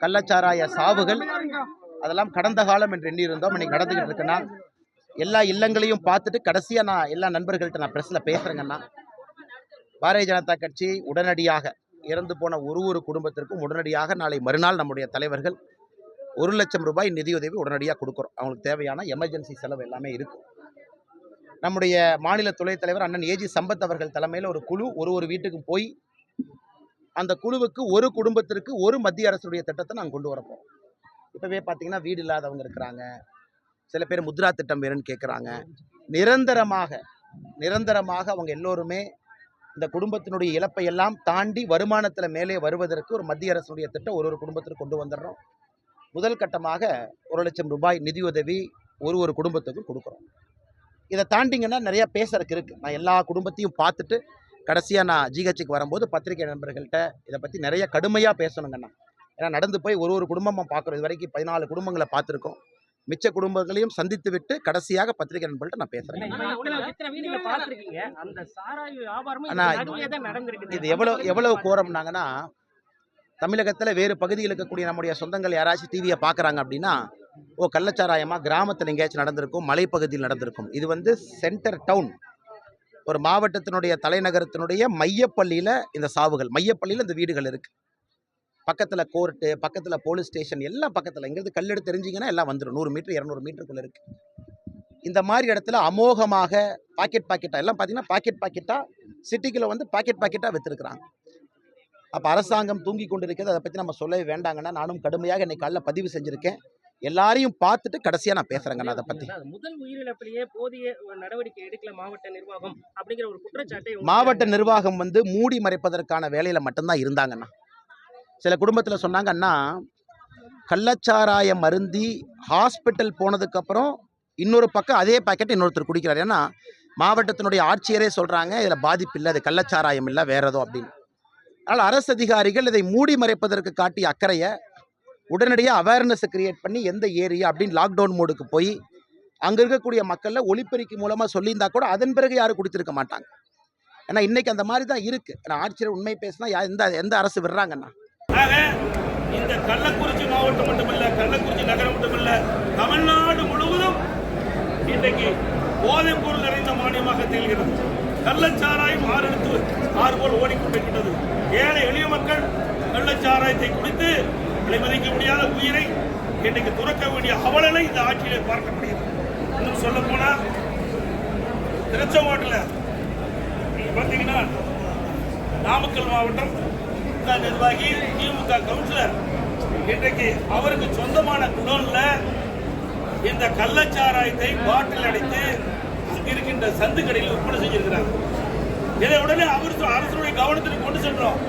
கள்ளச்சாராய சாவுகள் அதெல்லாம் கடந்த காலம் என்று எண்ணியிருந்தோம். இன்னைக்கு நடந்துகிட்டு இருக்கேன்னா எல்லா இல்லங்களையும் பார்த்துட்டு கடைசியாக நான் எல்லா நண்பர்கள்ட்ட நான் ப்ரெஸ்ஸில் பேசுகிறேங்கண்ணா பாரதிய ஜனதா கட்சி உடனடியாக இறந்து போன ஒரு ஒரு குடும்பத்திற்கும் உடனடியாக நாளை மறுநாள் நம்முடைய தலைவர்கள் ஒரு லட்சம் ரூபாய் நிதியுதவி உடனடியாக கொடுக்குறோம். அவங்களுக்கு தேவையான எமர்ஜென்சி செலவு எல்லாமே இருக்கும் நம்முடைய மாநில துணைத் தலைவர் அண்ணன் ஏஜி சம்பத் அவர்கள் தலைமையில் ஒரு குழு ஒரு ஒரு வீட்டுக்கும் போய் அந்த குழுவுக்கு ஒரு குடும்பத்திற்கு ஒரு மத்திய அரசுடைய திட்டத்தை நாங்கள் கொண்டு வரப்போம் இப்போவே பார்த்தீங்கன்னா வீடு இல்லாதவங்க இருக்கிறாங்க. சில பேர் முத்ரா திட்டம் வேணும்னு கேட்குறாங்க நிரந்தரமாக நிரந்தரமாக அவங்க எல்லோருமே இந்த குடும்பத்தினுடைய இழப்பை எல்லாம் தாண்டி வருமானத்தில் மேலே வருவதற்கு ஒரு மத்திய அரசுடைய திட்டம் ஒரு ஒரு குடும்பத்திற்கு கொண்டு வந்துடுறோம். முதல் கட்டமாக ஒரு லட்சம் ரூபாய் நிதியுதவி ஒரு ஒரு குடும்பத்துக்கும் கொடுக்குறோம். இதை தாண்டிங்கன்னா நிறையா பேசுறதுக்கு இருக்குது நான் எல்லா குடும்பத்தையும் பார்த்துட்டு கடைசியாக நான் ஜிஹெச்சுக்கு வரும்போது பத்திரிகை நண்பர்கள்ட்ட இதை பற்றி நிறைய கடுமையாக பேசணுங்கண்ணா. ஏன்னா நடந்து போய் ஒரு ஒரு குடும்பமாக பார்க்குறோம். இது வரைக்கும் பதினாலு குடும்பங்களை பார்த்துருக்கோம். மிச்ச குடும்பங்களையும் சந்தித்து விட்டு கடைசியாக பத்திரிகை நண்பர்கள்ட்ட நான் பேசுகிறேன். இது எவ்வளோ எவ்வளவு கோரம்னாங்கன்னா தமிழகத்தில் வேறு பகுதியில் இருக்கக்கூடிய நம்முடைய சொந்தங்கள் யாராச்சும் டிவியை பார்க்குறாங்க அப்படின்னா ஓ கள்ளச்சாராயமாக கிராமத்தில் எங்கேயாச்சும் நடந்திருக்கும் மலைப்பகுதியில் நடந்திருக்கும். இது வந்து சென்டர் டவுன் ஒரு மாவட்டத்தினுடைய தலைநகரத்தினுடைய மையப்பள்ளியில் இந்த சாவுகள் மையப்பள்ளியில் இந்த வீடுகள் இருக்குது பக்கத்தில் கோர்ட்டு பக்கத்தில் போலீஸ் ஸ்டேஷன் எல்லாம் பக்கத்தில். இங்கேருந்து கல்லெடுத்து தெரிஞ்சிங்கன்னா எல்லாம் வந்துடும் நூறு மீட்டர் இரநூறு மீட்டருக்குள்ளே இருக்குது இந்த மாதிரி இடத்துல அமோகமாக பாக்கெட் பாக்கெட்டாக எல்லாம் பார்த்தீங்கன்னா பாக்கெட் பாக்கெட்டாக சிட்டிக்குள்ளே வந்து பாக்கெட் பாக்கெட்டாக விற்றுருக்குறாங்க அப்போ அரசாங்கம் தூங்கி கொண்டு இருக்கிறது அதை பற்றி நம்ம சொல்லவே வேண்டாங்கன்னா நானும் கடுமையாக இன்னைக்கு காலைல பதிவு செஞ்சுருக்கேன். எல்லாரையும் பார்த்துட்டு கடைசியாக நான் பேசுகிறேங்கண்ணா அதை பற்றி அதாவது முதல் உயிரிழப்பிலேயே போதிய நடவடிக்கை எடுக்கல மாவட்ட நிர்வாகம் அப்படிங்கிற ஒரு குற்றச்சாட்டை மாவட்ட நிர்வாகம் வந்து மூடி மறைப்பதற்கான வேலையில் மட்டும்தான் இருந்தாங்கண்ணா. சில குடும்பத்தில் சொன்னாங்க அண்ணா கள்ளச்சாராயம் மருந்தி ஹாஸ்பிட்டல் போனதுக்கப்புறம் இன்னொரு பக்கம் அதே பாக்கெட் இன்னொருத்தர் குடிக்கிறார். ஏன்னா மாவட்டத்தினுடைய ஆட்சியரே சொல்கிறாங்க இதில் பாதிப்பு இல்லை அது கள்ளச்சாராயம் இல்லை வேற ஏதோ அப்படின்னு. அதனால் அரசு அதிகாரிகள் இதை மூடி மறைப்பதற்கு காட்டிய அக்கறையை உடனடியாக அவேர்னஸை கிரியேட் பண்ணி எந்த ஏரியா? அப்படின்னு லாக்டவுன் மோடுக்கு போய் அங்கே இருக்கக்கூடிய மக்களில் ஒளிப்பெருக்கி மூலமாக சொல்லியிருந்தா கூட அதன் பிறகு யாரும் கொடுத்துருக்க மாட்டாங்க. ஏன்னா இன்னைக்கு அந்த மாதிரி தான் இருக்கு. ஏன்னா ஆட்சியர் உண்மை பேசினா எந்த எந்த அரசு விடுறாங்கண்ணா ஆக இந்த கள்ளக்குறிச்சி மாவட்டம் மட்டுமல்ல கள்ளக்குறிச்சி நகரம் மட்டுமல்ல தமிழ்நாடு முழுவதும் இன்றைக்கு போதைப் பொருள் நிறைந்த மாநிலமாக திகழ்கிறது. கள்ளச்சாராயம் ஆறெடுத்து ஆறு போல் ஓடிக்கொண்டிருக்கின்றது. ஏழை எளிய மக்கள் கள்ளச்சாராயத்தை குடித்து விலைமதிக்க முடியாத உயிரை இன்றைக்கு துறக்க வேண்டிய அவலனை இந்த ஆட்சியிலே பார்க்க முடியுது இன்னும் சொல்ல போனா திருச்செங்கோட்டில் பார்த்தீங்கன்னா நாமக்கல் மாவட்டம் நிர்வாகி திமுக கவுன்சிலர். இன்றைக்கு அவருக்கு சொந்தமான குடோன்ல இந்த கள்ளச்சாராயத்தை பாட்டில் அடைத்து இருக்கின்ற சந்து கடையில் விற்பனை செஞ்சிருக்கிறார். இதை உடனே அவர் அரசுடைய கவனத்திற்கு கொண்டு சென்றோம்.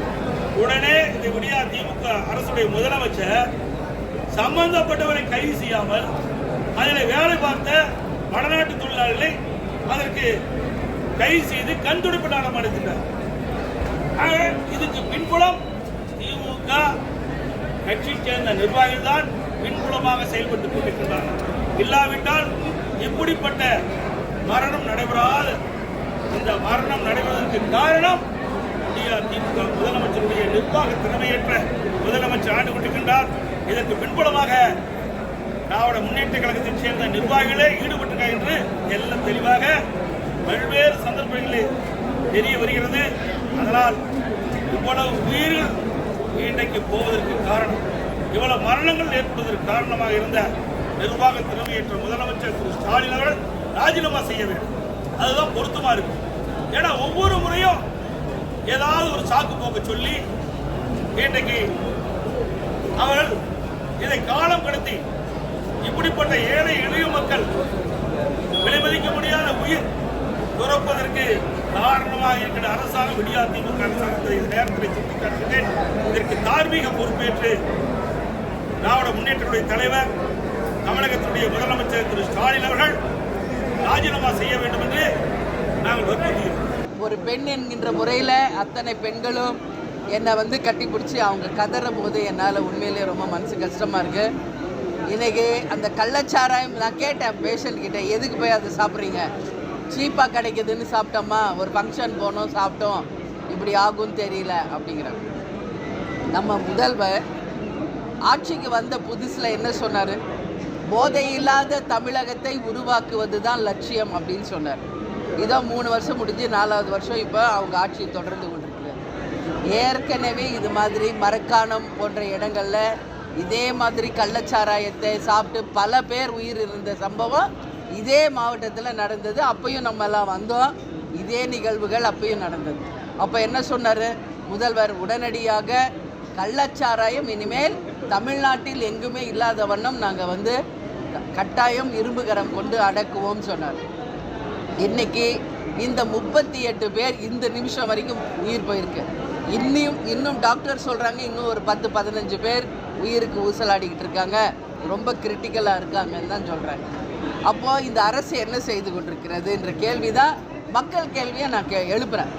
உடனே இந்த விடியா திமுக அரசுடைய முதலமைச்சர் சம்பந்தப்பட்டவரை கைது செய்யாமல் அதில் வேலை பார்த்த வடநாட்டு தொழிலாளர்களை அதற்கு கைது செய்து கண் துடைப்பு நாடம் அடைத்துட்டார் இதுக்கு பின்புலம் திமுக கட்சி சேர்ந்த நிர்வாகிகள் தான் பின்புலமாக செயல்பட்டுக் கொண்டிருக்கின்றனர் இல்லாவிட்டால் இப்படிப்பட்ட மரணம் நடைபெறாது. இந்த மரணம் நடைபெறுவதற்கு காரணம் இந்தியா திமுக. நிர்வாக திறமையற்ற முதலமைச்சர் ஆண்டு கொண்டிருக்கின்றார் இதற்கு பின்புலமாக திராவிட முன்னேற்ற கழகத்தைச் சேர்ந்த நிர்வாகிகளே ஈடுபட்டிருக்கார் என்று எல்லாம் தெளிவாக பல்வேறு சந்தர்ப்பங்களில் தெரிய வருகிறது. அதனால் இவ்வளவு உயிர்கள் இன்றைக்கு போவதற்கு காரணம் இவ்வளவு மரணங்கள் ஏற்படுவதற்கு காரணமாக இருந்த நிர்வாக திறமையற்ற முதலமைச்சர் திரு ஸ்டாலின் அவர்கள் ராஜினாமா செய்ய வேண்டும். அதுதான் பொருத்தமா இருக்கும் ஏன்னா ஒவ்வொரு முறையும் ஏதாவது ஒரு சாக்கு போக்க சொல்லி இன்றைக்கு அவர்கள் இதை காலம் கடத்தி இப்படிப்பட்ட ஏழை எளிய மக்கள் விலைமதிக்க முடியாத உயிர் துறப்பதற்கு காரணமாக இருக்கிற அரசாங்கம் விடியா திமுக அரசாங்கத்தை இந்த நேரத்தில் சுட்டிக்காட்டுகிறேன். இதற்கு தார்மீக பொறுப்பேற்று திராவிட முன்னேற்றத்துடைய தலைவர் தமிழகத்தினுடைய முதலமைச்சர் திரு ஸ்டாலின் அவர்கள் ராஜினாமா செய்ய வேண்டும் என்று நாங்கள் வற்புறுத்துகிறோம். ஒரு பெண் என்கின்ற முறையில் அத்தனை பெண்களும் என்னை வந்து கட்டி பிடிச்சி அவங்க கதறும் போது என்னால் உண்மையிலேயே ரொம்ப மனசு கஷ்டமாக இருக்குது இன்னைக்கு அந்த கள்ளச்சாராயம் நான் கேட்டேன் பேஷண்ட் கிட்ட எதுக்கு போய் அதை சாப்பிட்றீங்க? சீப்பாக கிடைக்குதுன்னு சாப்பிட்டோமா ஒரு ஃபங்க்ஷன் போனோம் சாப்பிட்டோம். இப்படி ஆகும்னு தெரியல அப்படிங்கிறாங்க நம்ம முதல்வர் ஆட்சிக்கு வந்த புதுசில் என்ன சொன்னார்? போதை இல்லாத தமிழகத்தை உருவாக்குவது தான் லட்சியம் அப்படின்னு சொன்னார். இதோ மூணு வருஷம் முடிஞ்சு நாலாவது வருஷம் இப்போ அவங்க ஆட்சி தொடர்ந்து கொண்டிருக்கு. ஏற்கனவே இது மாதிரி மரக்காணம் போன்ற இடங்களில் இதே மாதிரி கள்ளச்சாராயத்தை சாப்பிட்டு பல பேர் உயிர் இருந்த சம்பவம் இதே மாவட்டத்தில் நடந்தது. அப்பையும் நம்ம எல்லாம் வந்தோம். இதே நிகழ்வுகள் அப்பையும் நடந்தது. அப்போ என்ன சொன்னார்? முதல்வர் உடனடியாக கள்ளச்சாராயம் இனிமேல் தமிழ்நாட்டில் எங்குமே இல்லாத வண்ணம் நாங்கள் வந்து க- கட்டாயம் இரும்புகரம் கொண்டு அடக்குவோம் சொன்னார். இன்னைக்கு இந்த முப்பத்தி எட்டு பேர் இந்த நிமிஷம் வரைக்கும் உயிர் போயிருக்கு. இன்னும் இன்னும் டாக்டர் சொல்கிறாங்க இன்னும் ஒரு பத்து பதினஞ்சு பேர் உயிருக்கு ஊசலாடிக்கிட்டு இருக்காங்க. ரொம்ப கிரிட்டிக்கலாக இருக்காங்கன்னு தான் சொல்கிறாங்க அப்போது இந்த அரசு என்ன செய்து கொண்டிருக்கிறதுன்ற கேள்வி தான் மக்கள் கேள்வியை நான் கே எழுப்புகிறேன்